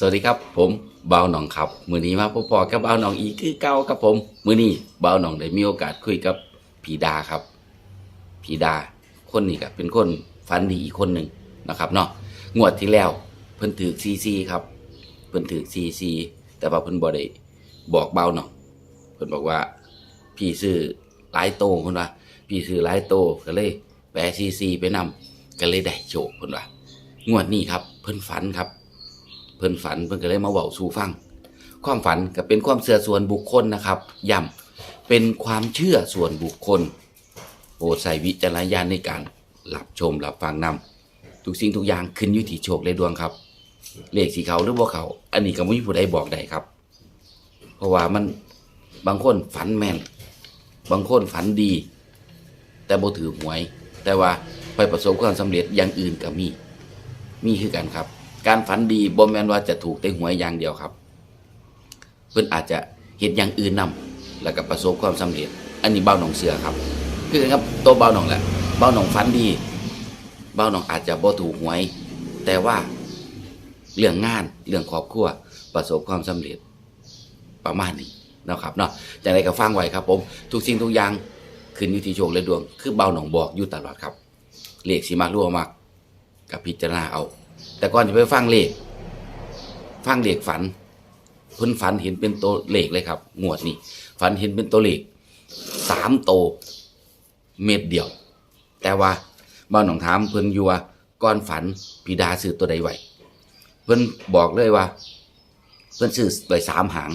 สวัสดีครับผมเบาวหนองครับ มือนี้มาพบพอกับเบาวหนองอีกคือเก่าครับผม มือนี้เบาวหนองได้มีโอกาสคุยกับผีดาครับผีดาคนนี้ก็เป็นคนฝันดีอีกคนหนึ่งนะครับเนาะงวดที่แล้วเพิ่นถือซีซีครับ เพิ่นถือซีซีแต่ว่าเพิ่นบ่ได้บอกเบาวหนองเพิ่นบอกว่า พี่ซื้อหลายโตเพิ่นว่าพี่ซื้อหลายโตก็เลยแปะซีซีไปนำก็เลยได้โชคเพิ่นว่างวดนี้ครับ เพิ่นฝันครับ เพิ่นฝันเพิ่นก็เลยมาเว้าสู่ฟัง ความฝันก็เป็นความเชื่อส่วนบุคคลนะครับย้ำเป็นความเชื่อส่วนบุคคลโปรดใส่วิจารณญาณในการรับชมรับฟังนำทุกสิ่งทุกอย่างขึ้นอยู่ที่โชคและดวงครับ เลขสีเขาหรือบ่เขา อันนี้ก็ไม่มีผู้ใดบอกได้ครับ เพราะว่ามันบางคนฝันแม่น บางคนฝันดี แต่บ่ถือหวย แต่ว่าไปประสบความสำเร็จอย่างอื่นก็มี มีคือกันครับ การฝันดีบ่แม่นว่าจะถูกแต่หวยอย่างเดียวครับ เพิ่นอาจจะเห็นอย่างอื่นนำแล้วก็ประสบความสำเร็จ อันนี้เบ้าหนองเสือครับ คือครับตัวเบ้าหนองแหละเบ้าหนองฝันดี เบ้าหนองอาจจะบ่ถูกหวย แต่ว่าเรื่องงานเรื่องครอบครัวประสบความสำเร็จประมาณนี้นะครับเนาะจากไรก็ฟังไว้ครับ ผม ทุกสิ่งทุกอย่างขึ้นอยู่ที่โชคและดวง คือเบ้าหนองบอกอยู่ตลอดครับเลขสิมารั่วมากกับพิจารณาเอา แต่ก่อนจะไปฟังเลขฟังเลขฝันเพิ่นฝันเห็นเป็นตัวเลขเลยครับ งวดนี้ฝันเห็นเป็นตัวเลขสามโตวเม็ดเดียว แต่ว่าบ้านหนองถามเพิ่นอยู่ว่าก่อนฝันพีดาซื้อตัวใดไว้เพิ่นบอกเลยว่า เพิ่นซื้อไว้สามหาง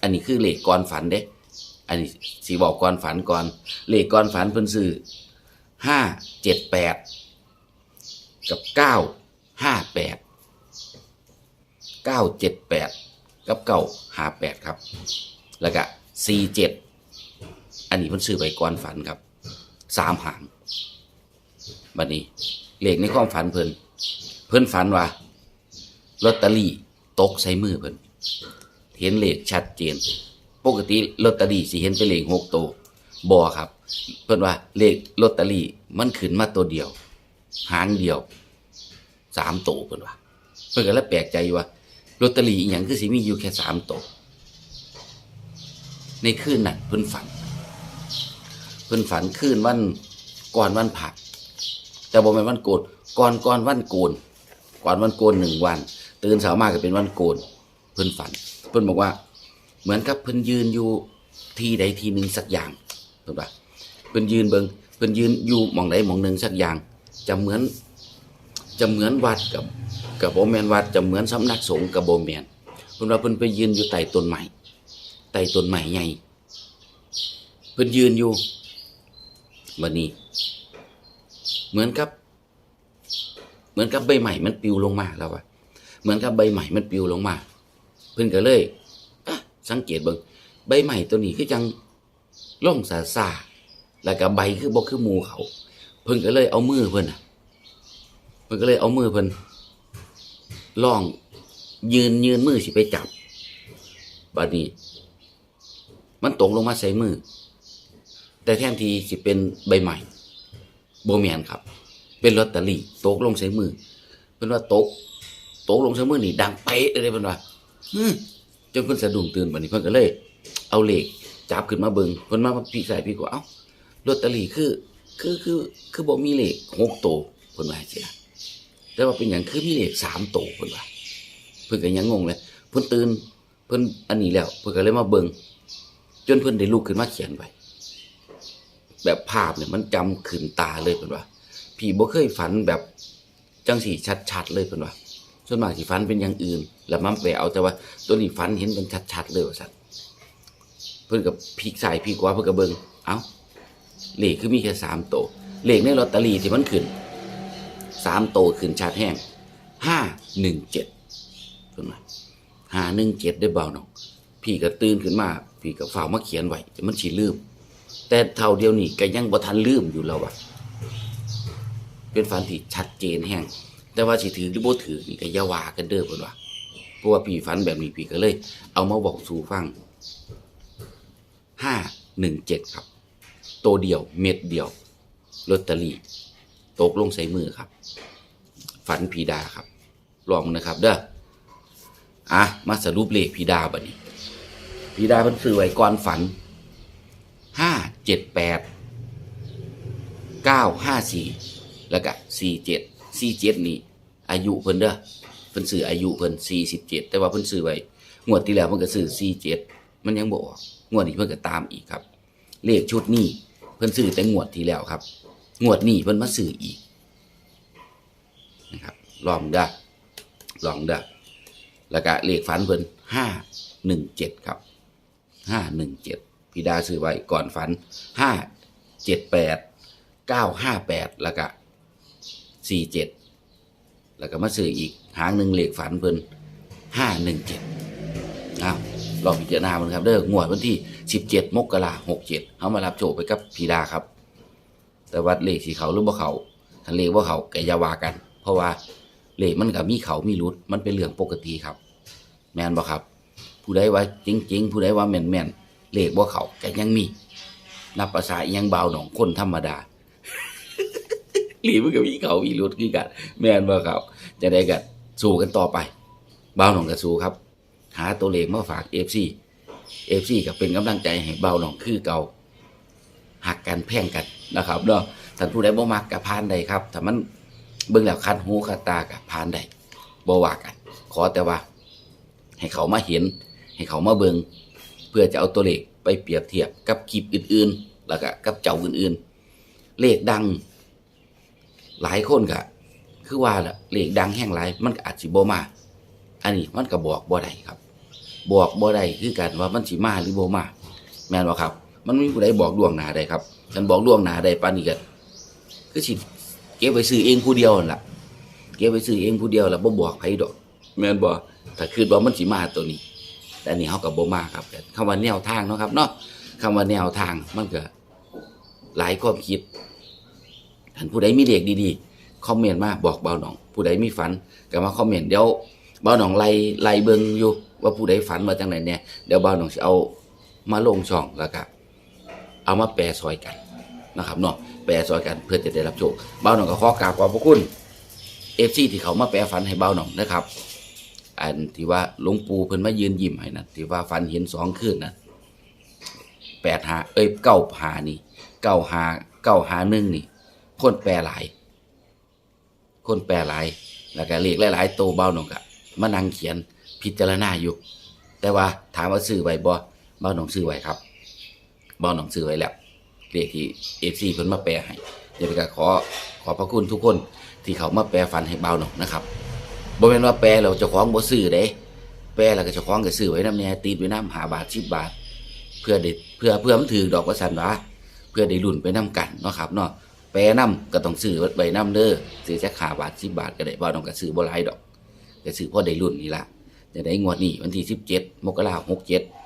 อันนี้คือเลขก่อนฝันเด้ อันนี้สีบอกก่อนฝันก่อนเลขก่อนฝันเพิ่นซื้อห้าเจ็ดแปดกับเก้า ห้าแปดเก้าเจ็ดแปดกับเก้าห้าแปดครับ แล้วก็สี่เจ็ดอันนี้เพิ่นซื้อไปก่อนฝันครับสามหางบัดนี้เลขในความฝันเพิ่นเพิ่นฝันว่าลอตเตอรี่ตกใส่มือเพิ่นเห็นเลขชัดเจน ปกติลอตเตอรี่สิเห็นเป็นเลขหกตัวบอครับ เพิ่นว่าเลขลอตเตอรี่มันขึ้นมาตัวเดียว หางเดียว สามโตวเพิ่นว่าเพิ่นก็เลยแปลกใจว่าลอตเตอรี่อหย่างคือสิมีอยู่แค่สามโตวในคืนนั้นเพิ่นฝัน เพิ่นฝันคืนวันก่อนวันผัก แต่บ่แม่นวันโกนก่อนก่อนวันโกนก่อนวันโกนหนึ่งวัน ตื่นเช้ามาก็เป็นวันโกน เพิ่นฝัน เพิ่นบอกว่า เหมือนกับเพิ่นยืนอยู่ที่ใดที่หนึ่งสักอย่างเพิ่นว่าเพิ่นยืนเบิงเพิ่นยืนอยู่หมองใดหมองหนึ่งสักอย่างจะเหมือน จะเหมือนวัดกับกับโบแมนวัดจะเหมือนสำนักสงฆ์กับโบแมนเพิ่นว่าเพิ่นไปยืนอยู่ใต้ต้นไม้ใต้ต้นไม้ใหญ่เพิ่นยืนอยู่บัดนี้ เหมือนกับ เหมือนกับใบใหม่มันปลิวลงมาแล้วว่าเหมือนกับใบใหม่มันปลิวลงมา เพิ่นก็เลยสังเกตเบิ่งใบใหม่ตัวนี้คือจังล่องสาซาแล้วก็ใบคือบ่คือหมูเขา เพิ่นก็เลยเอามือเพิ่นน่ะ เพิ่นก็เลยเอามือเพิ่นล่อง ยืนยืนมือสิไปจับบัดนี้ มันตกลงมาใส่มือ แต่แทนทีสิเป็นใบใหม่โบแมนครับ เป็นลอตเตอรี่ตกลงใส่มือเพิ่นว่าตกตกลงใส่มือนี่ดังเป๊ะเลยเพิ่นว่าจนเพิ่นสะดุ้งตื่นบัดนี้เพิ่นก็เลย เอาเหลขจับขึ้นมาเบิ่งเพิ่นมาพี่ใส่พี่ก็เอ้าลอตเตอรี่คือ คือคือคือบ่มีเลขหกตัวเพิ่นว่าจังซี่นะ แต่ว่าเป็นหยังคือมีเลขสามตัวเพิ่นว่าเพิ่นก็ยังงงเลยเพิ่นตื่นเพิ่นอันนี้แล้ว เพิ่นก็เลยมาเบิ่งจนเพิ่นได้ลุกขึ้นมาเขียนไว้แบบภาพเนี่ยมันจำขึ้นตาเลยเพิ่นว่าพี่บ่เคยฝันแบบจังสีชัดๆเลยเพิ่นว่าส่วนมากสิฝันเป็นอย่างอื่น แล้วมันไปเอาแต่ว่าตัวนี้ฝันเห็นเป็นชัดๆเลยว่าซั่นเพิ่นกับพีกใสายพีกขวาเพิ่นก็เบิ่งเอ้าเลขคือมีแค่สามโตวเลขในลอตเตอรี่ที่มันขึ้น สามโตขึ้นชัดแห้งห้าหนึ่งเจ็ดเพิ่นว่าห้าหนึ่งเจ็ดได้เบาหนองพี่ก็ตื่นขึ้นมา พี่ก็ฝ่ามาเขียนไว้แต่มันสิลืม แต่เท่าเดียวนี่ก็ยังบ่ทันลืมอยู่แล้วว่ะเป็นฝันที่ชัดเจนแห้งแต่ว่าสิถือหรือบ่ถือนี่ก็อย่าว่ากันเด้อเพิ่นว่าเพราะว่าพี่ฝันแบบนี้พี่ก็เลย เอามาบอกสู่ฟังห้าหนึ่งเจ็ดครับ ตัวเดียวเม็ดเดียวลอตเตอรี่ ตกลงใส่มือครับ ฝันผีดาครับ ลองนะครับ เด้ออะมาสรุปเลขพีดาบัดนี้พีดาเพิ่นซื้อไว้ก่อนฝันห้าเจ็ดแปดเก้าห้าสี่แล้วก็สี่เจ็ดสี่เจ็ดนี่อายุเพิ่นเด้อเพิ่นซื้ออายุเพิ่นสี่สิบเจ็ดแต่ว่าเพิ่นซื้อไว้งวดที่แล้วเพิ่นก็ซื้อสี่เจ็ดมันยังบอกงวดนี้เพิ่นก็ตามอีกครับ เลขชุดนี้เพิ่นซื้อแต่งวดที่แล้วครับ งวดนี้เพิ่นมาซื้ออีกนะครับลองเด้อลองเด้อแล้วก็เลขฝันเพิ่นห้าหนึ่งเจ็ดครับห้าหนึ่งเจ็ดพี่ดาซื้อไว้ก่อนฝันห้าเจ็ดแปดเก้าห้าแปดแล้วก็สี่เจ็ดแล้วก็มาซื้ออีกหางหนึ่งเลขฝันเพิ่นห้าหนึ่งเจ็ดอ้าวลองพิจารณามันครับเด้องวดวันที่สิบเจ็ดมกราหกเจ็ดเขามารับโจไปกับพีดาครับ แต่ว่าเลขสีเขาหรือบ่เขาถ้าเลขว่าเขาแกอยาวากัน เพราะว่าเลขมันกับมีเขามีรุดมันเป็นเรื่องปกติครับ แมนบ่ครับ ผู้ใดว่าจริงๆผู้ใดว่าแมนแมนเลขบ่เขาแกยังมีนับภาษายังเบาหนองคนธรรมดาหลีมันก็มีเขามีรุดคือกันแมนบ่ครับ จะได้กันสู้กันต่อไปเบาหนองก็สู้ครับ หาตัวเลขมาฝาก FC FC ก็เป็นกำลังใจให้เบาหนองคือเก่า หักกันแพ่งกันนะครับเนาะท่านผู้ใดบ่มักกับพานใดครับถ้ามันเบิ่งแล้วคันหูคันตากับพานใดบ่ว่ากัน ขอแต่ว่า ให้เขามาเห็น ให้เขามาเบิงเพื่อจะเอาตัวเลขไปเปรียบเทียบกับคลิปอื่นๆ แล้วก็กับเจ้าอื่นๆ เลขดัง หลายคนก็คือว่าละเลขดังแห่งหลาย มันก็อาจสิบ่มา อันนี้มันก็บอกบ่ได้ครับ บอกบ่ได้คือกันว่ามันสิมาหรือบ่มา แม่นบ่ครับ มันไม่มีผู้ใดบอกลวงหนาได้ครับฉันบอกลวงหนาได้ปานนี้ก็คือสิเก็บไว้ซื้อเองผู้เดียวนั่นล่ะ เก็บไว้ซื้อเองผู้เดียวแล้วบ่บอกไผดอกแม่นบ่ถ้าคิดว่ามันสิมาตัวนี้ แต่อันนี้เฮาก็บ่มาครับแต่คำว่าแนวทางเนาะครับเนาะคำว่าแนวทางมันก็หลายความคิดท่านผู้ใดมีเลขดีๆคอมเมนต์มาบอกเบาหนอง ผู้ใดมีฝันก็มาคอมเมนต์เดี๋ยวเบาหนองไล่ไล่เบิ่งอยู่ว่าผู้ใดฝันมาจังไหนเนี่ยเดี๋ยวเบาหนองสิเอามาลงช่องแล้วก็ เอามาแปลซอยกันนะครับเนาะแปลซอยกันเพื่อจะได้รับโชคเบ้าหนองก็ขอกราบขอบพระคุณเอฟซีที่เขามาแปลฝันให้เบ้าหน่องนะครับอันที่ว่าหลวงปู่เพิ่นมายืนยิ้มให้นะที่ว่าฝันเห็นสองคืนนะแปดหาเอ้ยเก้าหานี่เก้าหาเก้าหาหนึ่งนี่ คนแปลหลาย คนแปลหลายแล้วก็เลขหลายๆโตเบ้าหน่องกะมานั่งเขียนพิจารณาอยู่ แต่ว่าถามว่าซื้อไว้บ่เบ้าหน่องซื้อไว้ครับ บาหน่องซื้อไว้แล้วเลขที่เอฟซีเพิ่นมาแปลให้เดี๋ยวก็ขอขอบพระคุณทุกคนที่เขามาแปลฝันให้เบาหน่องนะครับบ่แม่นว่าแปลแล้วเจ้องบ่ซื้อเด้ แปลแล้วก็เจ้าของก็ซื้อไว้น้ำแหน่ตีดไว้น้ำ5บาท10บบาท เพื่อได้เพื่อเพื่อมันถือดอกว่าซั่นว่าเพื่อได้ลุ้นไปนํกันเนาะครับเนาะแปลนํก็ต้องซื้อไว้นํเด้อซื้อจัก5บาท10บบาทก็ได้บ่ต้องก็ซื้อบ่หลายดอกก็ซื้อพอได้ลุ้นนี่ละจะได้งวดนี้วันที่17มกราคม67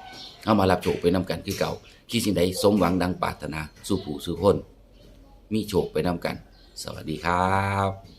เอามารับโชคไปนํกันคือเก่าคิดสิ่งใดสมหวังดังปรารถนา สู่ผู้สู่คน มีโชคไปนํกัน สวัสดีครับ